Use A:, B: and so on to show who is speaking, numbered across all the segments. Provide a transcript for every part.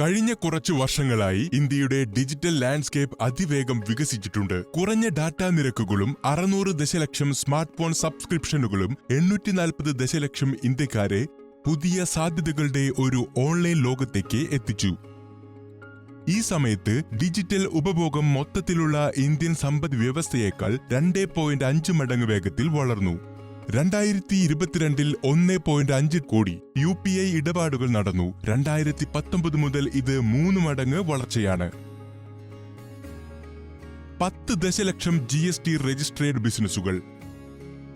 A: കഴിഞ്ഞ കുറച്ച് വർഷങ്ങളായി ഇന്ത്യയുടെ ഡിജിറ്റൽ ലാൻഡ്സ്കേപ്പ് അതിവേഗം വികസിച്ചിട്ടുണ്ട്. കുറഞ്ഞ ഡാറ്റാ നിരക്കുകളും അറുന്നൂറ് ദശലക്ഷം സ്മാർട്ട് ഫോൺ സബ്സ്ക്രിപ്ഷനുകളും എണ്ണൂറ്റി നാൽപ്പത് ദശലക്ഷം ഇന്ത്യക്കാരെ പുതിയ സാധ്യതകളുടെ ഒരു ഓൺലൈൻ ലോകത്തേക്ക് എത്തിച്ചു. ഈ സമയത്ത് ഡിജിറ്റൽ ഉപഭോഗം മൊത്തത്തിലുള്ള ഇന്ത്യൻ സമ്പദ് വ്യവസ്ഥയേക്കാൾ രണ്ടേ പോയിന്റ് അഞ്ച് മടങ്ങ് വേഗത്തിൽ വളർന്നു. രണ്ടായിരത്തി ഇരുപത്തിരണ്ടിൽ ഒന്ന് പോയിന്റ് അഞ്ച് കോടി യു പി ഐ ഇടപാടുകൾ നടന്നു. രണ്ടായിരത്തി പത്തൊമ്പത് മുതൽ ഇത് മൂന്ന് മടങ്ങ് വളർച്ചയാണ്. പത്ത് ദശലക്ഷം ജി എസ് ടി രജിസ്ട്രേഡ് ബിസിനസ്സുകൾ.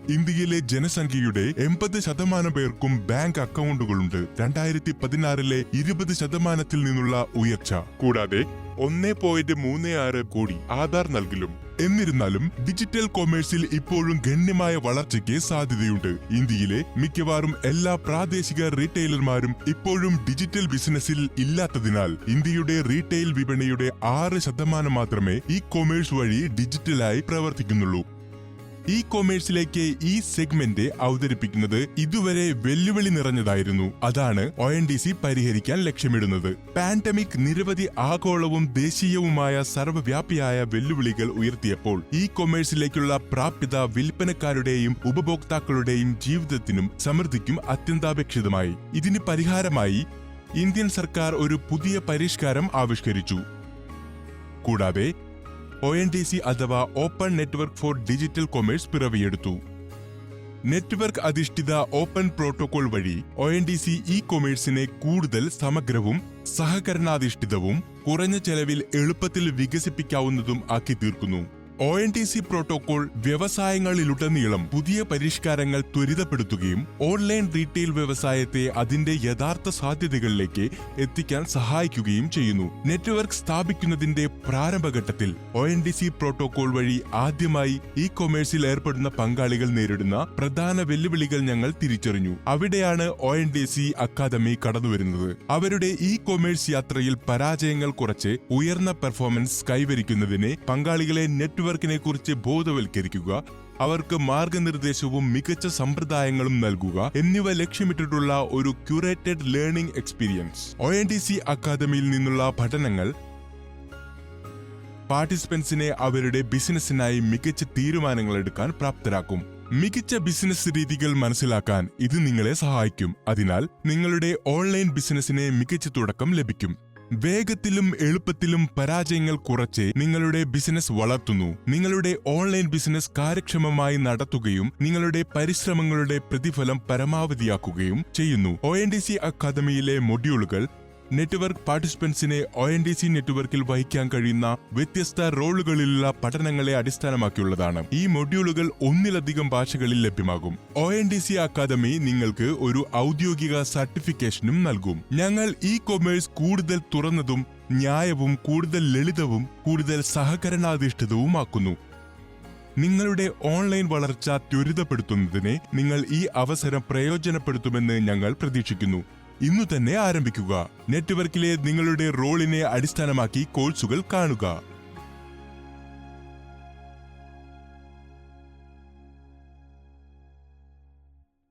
A: ഇന്ത്യയിലെ ജനസംഖ്യയുടെ എൺപത് ശതമാനം പേർക്കും ബാങ്ക് അക്കൗണ്ടുകളുണ്ട്. രണ്ടായിരത്തി പതിനാറിലെ ഇരുപത് ശതമാനത്തിൽ നിന്നുള്ള ഉയർച്ച. കൂടാതെ ഒന്ന് പോയിന്റ് മൂന്ന് ആറ് കോടി ആധാർ നൽകലും. എന്നിരുന്നാലും ഡിജിറ്റൽ കൊമേഴ്സിൽ ഇപ്പോഴും ഗണ്യമായ വളർച്ചയ്ക്ക് സാധ്യതയുണ്ട്. ഇന്ത്യയിലെ മിക്കവാറും എല്ലാ പ്രാദേശിക റീറ്റെയിലർമാരും ഇപ്പോഴും ഡിജിറ്റൽ ബിസിനസ്സിൽ ഇല്ലാത്തതിനാൽ ഇന്ത്യയുടെ റീറ്റെയിൽ വിപണിയുടെ ആറ് ശതമാനം മാത്രമേ ഇ കൊമേഴ്സ് വഴി ഡിജിറ്റലായി പ്രവർത്തിക്കുന്നുള്ളൂ. ഇ കൊമേഴ്സിലേക്ക് ഈ സെഗ്മെന്റ് അവതരിപ്പിക്കുന്നത് ഇതുവരെ വെല്ലുവിളി നിറഞ്ഞതായിരുന്നു. അതാണ് ഒ എൻ ഡി സി പരിഹരിക്കാൻ ലക്ഷ്യമിടുന്നത്. പാൻഡമിക് നിരവധി ആഗോളവും ദേശീയവുമായ സർവവ്യാപിയായ വെല്ലുവിളികൾ ഉയർത്തിയപ്പോൾ ഇ കൊമേഴ്സിലേക്കുള്ള പ്രാപ്യത വിൽപ്പനക്കാരുടെയും ഉപഭോക്താക്കളുടെയും ജീവിതത്തിനും സമൃദ്ധിക്കും അത്യന്താപേക്ഷിതമായി. ഇതിന് പരിഹാരമായി ഇന്ത്യൻ സർക്കാർ ഒരു പുതിയ പരിഷ്കാരം ആവിഷ്കരിച്ചു. കൂടാതെ ഒ എൻ ഡി സി അഥവാ open network for digital commerce പിറവിയെടുത്തു. Network അധിഷ്ഠിത ഓപ്പൺ പ്രോട്ടോകോൾ വഴി O N D C E കൊമേഴ്സിനെ കൂടുതൽ സമഗ്രവും സഹകരണാധിഷ്ഠിതവും കുറഞ്ഞ ചെലവിൽ എളുപ്പത്തിൽ വികസിപ്പിക്കാവുന്നതും ആക്കി തീർക്കുന്നു O N T C protocol വ്യവസായങ്ങളിലുടനീളം പുതിയ പരിഷ്കാരങ്ങൾ ത്വരിതപ്പെടുത്തുകയും ഓൺലൈൻ റീറ്റെയിൽ വ്യവസായത്തെ അതിന്റെ യഥാർത്ഥ സാധ്യതകളിലേക്ക് എത്തിക്കാൻ സഹായിക്കുകയും ചെയ്യുന്നു. നെറ്റ്വർക്ക് സ്ഥാപിക്കുന്നതിന്റെ പ്രാരംഭഘട്ടത്തിൽ O N D C protocol വഴി ആദ്യമായി ഇ കൊമേഴ്സിൽ ഏർപ്പെടുന്ന പങ്കാളികൾ നേരിടുന്ന പ്രധാന വെല്ലുവിളികൾ ഞങ്ങൾ തിരിച്ചറിഞ്ഞു. അവിടെയാണ് O N D C academy കടന്നുവരുന്നത്. അവരുടെ ഇ കൊമേഴ്സ് യാത്രയിൽ പരാജയങ്ങൾ കുറച്ച് ഉയർന്ന പെർഫോമൻസ് കൈവരിക്കുന്നതിന് പങ്കാളികളെ നെറ്റ്വർക്കിനെ കുറിച്ച് ബോധവൽക്കരിക്കുക അവർക്ക് മാർഗനിർദ്ദേശവും മികച്ച സമ്പ്രദായങ്ങളും നൽകുക എന്നിവ ലക്ഷ്യമിട്ടിട്ടുള്ള ഒരു curated learning experience O N D C അക്കാദമിയിൽ നിന്നുള്ള പഠനങ്ങൾ പാർട്ടിസിപ്പൻസിനെ അവരുടെ ബിസിനസ്സിനായി മികച്ച തീരുമാനങ്ങൾ എടുക്കാൻ പ്രാപ്തരാക്കും. മികച്ച ബിസിനസ് രീതികൾ മനസ്സിലാക്കാൻ ഇത് നിങ്ങളെ സഹായിക്കും. അതിനാൽ നിങ്ങളുടെ ഓൺലൈൻ ബിസിനസ്സിനെ മികച്ച തുടക്കം ലഭിക്കും. വേഗത്തിലും എളുപ്പത്തിലും പരാജയങ്ങൾ കുറച്ച് നിങ്ങളുടെ ബിസിനസ് വളർത്തുന്നു. നിങ്ങളുടെ ഓൺലൈൻ ബിസിനസ് കാര്യക്ഷമമായി നടത്തുകയും നിങ്ങളുടെ പരിശ്രമങ്ങളുടെ പ്രതിഫലം പരമാവധിയാക്കുകയും ചെയ്യുന്നു. ഒ എൻ ഡി സി അക്കാദമിയിലെ മൊഡ്യൂളുകൾ നെറ്റ്വർക്ക് പാർട്ടിസിപ്പൻസിനെ ഒ എൻ ഡി സി നെറ്റ്വർക്കിൽ വഹിക്കാൻ കഴിയുന്ന വ്യത്യസ്ത റോളുകളിലുള്ള പഠനങ്ങളെ അടിസ്ഥാനമാക്കിയുള്ളതാണ്. ഈ മൊഡ്യൂളുകൾ ഒന്നിലധികം ഭാഷകളിൽ ലഭ്യമാകും. O N D C academy നിങ്ങൾക്ക് ഒരു ഔദ്യോഗിക സർട്ടിഫിക്കേഷനും നൽകും. ഞങ്ങൾ ഇ കൊമേഴ്സ് കൂടുതൽ തുറന്നതും ന്യായവും കൂടുതൽ ലളിതവും കൂടുതൽ സഹകരണാധിഷ്ഠിതവുമാക്കുന്നു. നിങ്ങളുടെ ഓൺലൈൻ വളർച്ച ത്വരിതപ്പെടുത്തുന്നതിന് നിങ്ങൾ ഈ അവസരം പ്രയോജനപ്പെടുത്തുമെന്ന് ഞങ്ങൾ പ്രതീക്ഷിക്കുന്നു. ഇന്നു തന്നെ ആരംഭിക്കുക. നെറ്റ്വർക്കിലെ നിങ്ങളുടെ റോളിനെ അടിസ്ഥാനമാക്കി കോഴ്സുകൾ കാണുക.